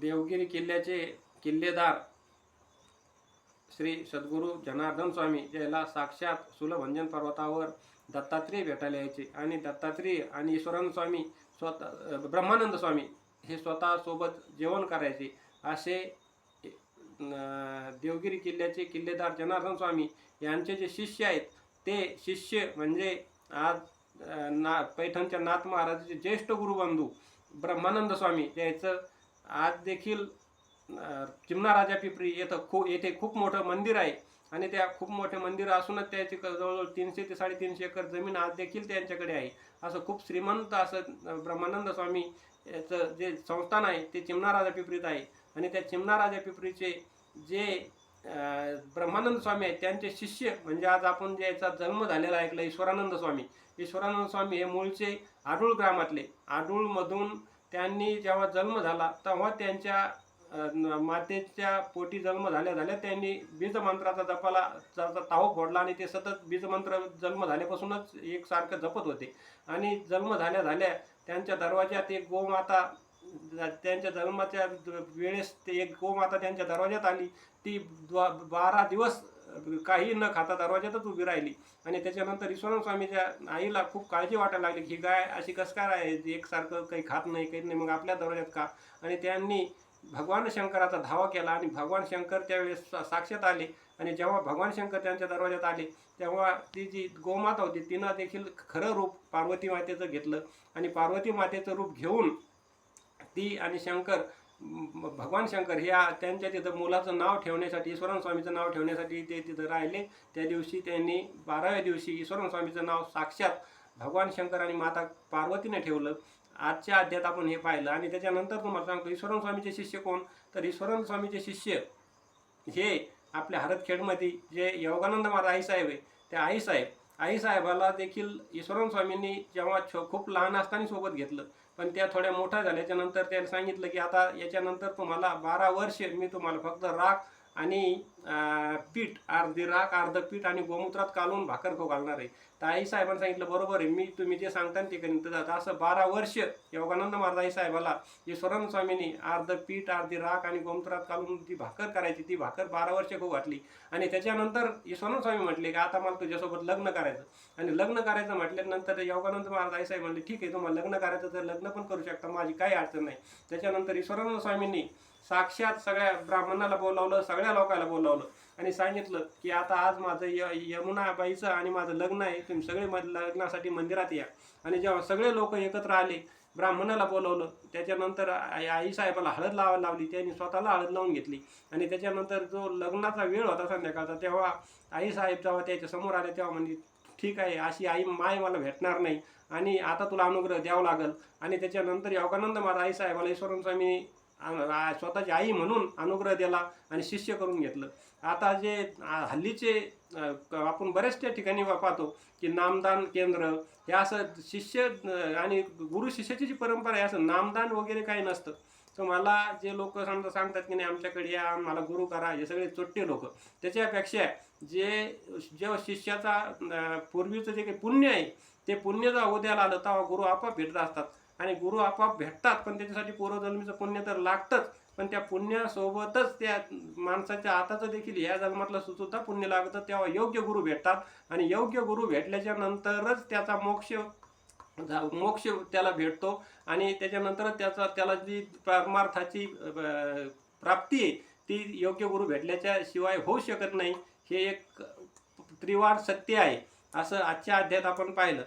देवगिरी किल्ल्याचे किल्लेदार श्री सद्गुरू जनार्दन स्वामी ज्याला साक्षात सुलभंजन पर्वतावर दत्तात्रेय भेटायला यायचे. आणि दत्तात्रेय आणि ईश्वरानंद स्वामी स्वतः ब्रह्मानंद स्वामी हे स्वतःसोबत जेवण करायचे. असे देवगिरी किल्ल्याचे किल्लेदार जनार्दन स्वामी यांचे जे शिष्य आहेत ते शिष्य म्हणजे आज ना पैठणच्या नाथ महाराजाचे ज्येष्ठ गुरुबंधू ब्रह्मानंद स्वामी याचं आज देखील अं, चिमणा राजा पिपरी येथं खू येथे खूप मोठं मंदिर आहे. आणि त्या खूप मोठे मंदिर असूनच त्याची जवळजवळ तीनशे ते साडेतीनशे एकर जमीन आज देखील त्यांच्याकडे आहे. असं खूप श्रीमंत असं ब्रह्मानंद स्वामी याचं जे संस्थान आहे ते चिमणा राजा पिपरीत आहे. आणि त्या चिमणा राजा पिपरीचे जे ब्रह्मानंद स्वामी आहेत त्यांचे शिष्य म्हणजे आज आपण जे याचा जन्म झालेला ऐकला ईश्वरानंद स्वामी. ईश्वरानंद स्वामी हे मूळचे आडूळ ग्रामातले. आडूळमधून त्यांनी जेव्हा जन्म झाला तेव्हा त्यांच्या मातेच्या पोटी जन्म झाल्या झाल्या त्यांनी बीजमंत्राचा जपाला त्याचा ताव फोडला आणि ते सतत बीजमंत्र जन्म झाल्यापासूनच एकसारखं जपत होते. आणि जन्म झाल्या झाल्या त्यांच्या दरवाज्यात एक गोमाता त्यांच्या जन्माच्या वेळेस ते एक गोमाता त्यांच्या दरवाज्यात आली. ती द्वा- बारा दिवस काही न खाता दरवाज्यातच उभी राहिली. आणि त्याच्यानंतर ईश्वरन स्वामीच्या आईला खूप काळजी वाटायला लागली की ही गाय अशी कसकार आहे एकसारखं काही खात नाही काही नाही मग आपल्या दरवाज्यात का? आणि त्यांनी भगवान शंकराचा धावा केला आणि भगवान शंकर त्यावेळेस साक्षात आले. आणि जेव्हा भगवान शंकर त्यांच्या दरवाज्यात आले तेव्हा ती जी गोमाता होती तिनं देखील खरं रूप पार्वती मातेचं घेतलं. आणि पार्वती मातेचं रूप घेऊन ती आणि शंकर भगवान शंकर हे त्यांच्या तिथं मुलाचं नाव ठेवण्यासाठी ईश्वरन स्वामीचं नाव ठेवण्यासाठी ते तिथं राहिले. त्या दिवशी त्यांनी बाराव्या दिवशी ईश्वरन स्वामीचं नाव साक्षात भगवान शंकर आणि माता पार्वतीने ठेवलं. आजच्या अध्यात आपण हे पाहिलं आणि त्याच्यानंतर तुम्हाला सांगतो ईश्वरन स्वामीचे शिष्य कोण? तर ईश्वरन स्वामीचे शिष्य हे आपल्या हरतखेडमध्ये जे योगानंद महाराज आईसाहेब आहे त्या आईसाहेब आईसाहेबाला देखील ईश्वरन स्वामींनी जेव्हा छो खूप लहान असताना सोबत घेतलं. पण त्या थोड्या मोठ्या झाल्याच्यानंतर त्याला सांगितलं की आता याच्यानंतर तुम्हाला बारा वर्ष मी तुम्हाला फक्त राख आणि पीठ अर्धी राख अर्ध पीठ आणि गोमूत्रात कालवून भाकर खाऊ घालणार आहे. तर आई साहेबांनी सांगितलं बरोबर आहे मी तुम्ही जे सांगता ते करीन तर आता असं बारा वर्ष योगानंद महाराज आई साहेबाला ईश्वरन स्वामींनी अर्ध पीठ अर्धी राख आणि गोमूत्रात कालून जी भाकर करायची ती भाकर बारा वर्ष खाऊ घातली. आणि त्याच्यानंतर ईश्वरन स्वामी म्हटले की आता मला तुझ्यासोबत लग्न करायचं. आणि लग्न करायचं म्हटल्यानंतर योगानंद महाराज आई साहेब म्हणले ठीक आहे तुम्हाला लग्न करायचं तर लग्न पण करू शकता माझी काही अडचण नाही. त्याच्यानंतर ईश्वरानंद स्वामींनी साक्षात सगळ्या ब्राह्मणाला बोलावलं सगळ्या लोकांना बोलावलं आणि सांगितलं की आता आज माझं य यमुनाबाईचं आणि माझं लग्न आहे. तुम्ही सगळे मग लग्नासाठी मंदिरात या. आणि जेव्हा सगळे लोक एकत्र आले ब्राह्मणाला बोलवलं त्याच्यानंतर आई आईसाहेबाला हळद लावायला लावली. त्यांनी स्वतःला हळद लावून घेतली. आणि त्याच्यानंतर जो लग्नाचा वेळ होता संध्याकाळचा तेव्हा आई साहेब जेव्हा त्याच्यासमोर आले तेव्हा म्हणजे ठीक आहे अशी आई माय मला भेटणार नाही. आणि आता तुला अनुग्रह द्यावा लागल. आणि त्याच्यानंतर योगानंद माझा आई साहेबाला ईश्वरन स्वामी स्वतःची आई म्हणून अनुग्रह दिला आणि शिष्य करून घेतलं. आता जे हल्लीचे आपण बऱ्याचशा ठिकाणी पाहतो की नामदान केंद्र हे असं शिष्य आणि गुरु शिष्याची जी परंपरा आहे असं नामदान वगैरे काही नसतं. तर मला जे लोक समजा सांगतात की नाही आमच्याकडे या मला गुरु करा हे सगळे चोट्टे लोक. त्याच्यापेक्षा जे जेव्हा शिष्याचा पूर्वीचं जे काही पुण्य आहे ते पुण्य जेव्हा उद्याला आलं तेव्हा गुरु आपोआप भेटत असतात. आणि गुरु आपोआप भेटतात पण त्याच्यासाठी पूर्वजन्मीचं पुण्य तर लागतंच. पण त्या पुण्यासोबतच त्या माणसाच्या हाताचं देखील ह्या जन्मातलं सुद्धा पुण्य लागतं तेव्हा योग्य गुरु भेटतात. आणि योग्य गुरु भेटल्याच्या नंतरच त्याचा मोक्ष जा- मोक्ष त्याला भेटतो. आणि त्याच्यानंतर त्याचा त्याला जी परमार्थाची प्राप्ती आहे ती योग्य गुरु भेटल्याच्या शिवाय होऊ शकत नाही. हे एक त्रिवार सत्य आहे असं आजच्या अध्यायात आपण पाहिलं.